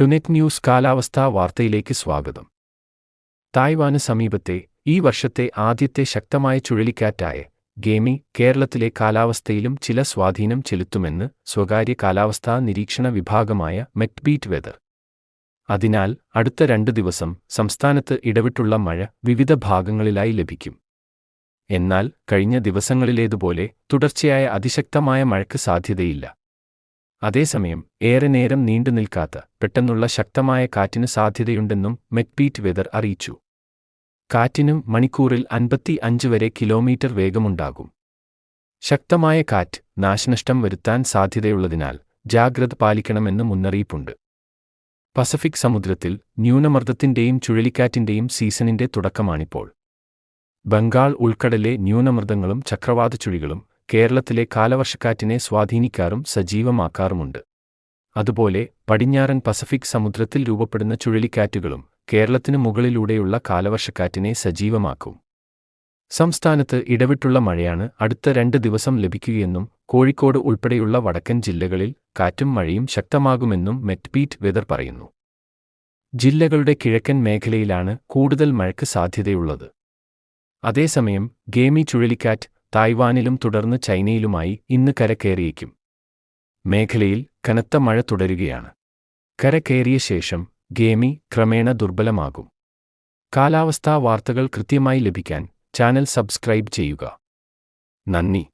ടുനെറ്റ് news കാലാവസ്ഥാ വാർത്തയിലേക്ക് സ്വാഗതം. തായ്വാന് സമീപത്തെ ഈ വർഷത്തെ ആദ്യത്തെ ശക്തമായ ചുഴലിക്കാറ്റായ ഗേമി കേരളത്തിലെ കാലാവസ്ഥയിലും ചില സ്വാധീനം ചെലുത്തുമെന്ന് സ്വകാര്യ കാലാവസ്ഥാ നിരീക്ഷണ വിഭാഗമായ മെറ്റ്ബീറ്റ് വെതർ. അതിനാൽ അടുത്ത രണ്ട് ദിവസം സംസ്ഥാനത്ത് ഇടവിട്ടുള്ള മഴ വിവിധ ഭാഗങ്ങളിലായി ലഭിക്കും. എന്നാൽ കഴിഞ്ഞ ദിവസങ്ങളിലേതുപോലെ തുടർച്ചയായ അതിശക്തമായ മഴയ്ക്ക് സാധ്യതയില്ല. അതേസമയം ഏറെ നേരം നീണ്ടുനിൽക്കാത്ത പെട്ടെന്നുള്ള ശക്തമായ കാറ്റിന് സാധ്യതയുണ്ടെന്നും മെക്പീറ്റ് വെതർ അറിയിച്ചു. കാറ്റിനും മണിക്കൂറിൽ അൻപത്തി അഞ്ച് വരെ കിലോമീറ്റർ വേഗമുണ്ടാകും. ശക്തമായ കാറ്റ് നാശനഷ്ടം വരുത്താൻ സാധ്യതയുള്ളതിനാൽ ജാഗ്രത പാലിക്കണമെന്ന് മുന്നറിയിപ്പുണ്ട്. പസഫിക് സമുദ്രത്തിൽ ന്യൂനമർദ്ദത്തിന്റെയും ചുഴലിക്കാറ്റിന്റെയും സീസണിന്റെ തുടക്കമാണിപ്പോൾ. ബംഗാൾ ഉൾക്കടലിലെ ന്യൂനമർദ്ദങ്ങളും ചക്രവാത ചുഴികളും കേരളത്തിലെ കാലവർഷക്കാറ്റിനെ സ്വാധീനിക്കാറും സജീവമാക്കാറുമുണ്ട്. അതുപോലെ പടിഞ്ഞാറൻ പസഫിക് സമുദ്രത്തിൽ രൂപപ്പെടുന്ന ചുഴലിക്കാറ്റുകളും കേരളത്തിനു മുകളിലൂടെയുള്ള കാലവർഷക്കാറ്റിനെ സജീവമാക്കും. സംസ്ഥാനത്ത് ഇടവിട്ടുള്ള മഴയാണ് അടുത്ത രണ്ട് ദിവസം ലഭിക്കുകയെന്നും കോഴിക്കോട് ഉൾപ്പെടെയുള്ള വടക്കൻ ജില്ലകളിൽ കാറ്റും മഴയും ശക്തമാകുമെന്നും മെറ്റ്പീറ്റ് വെതർ പറയുന്നു. ജില്ലകളുടെ കിഴക്കൻ മേഖലയിലാണ് കൂടുതൽ മഴയ്ക്ക് സാധ്യതയുള്ളത്. അതേസമയം ഗേമി ചുഴലിക്കാറ്റ് തായ്വാനിലും തുടർന്ന് ചൈനയിലുമായി ഇന്ന് കരകയറിയേക്കും മേഖലയിൽ കനത്ത മഴ തുടരുകയാണ്. കരക്കേറിയ ശേഷം ഗേമി ക്രമേണ ദുർബലമാകും. കാലാവസ്ഥാ വാർത്തകൾ കൃത്യമായി ലഭിക്കാൻ ചാനൽ സബ്സ്ക്രൈബ് ചെയ്യുക. നന്ദി.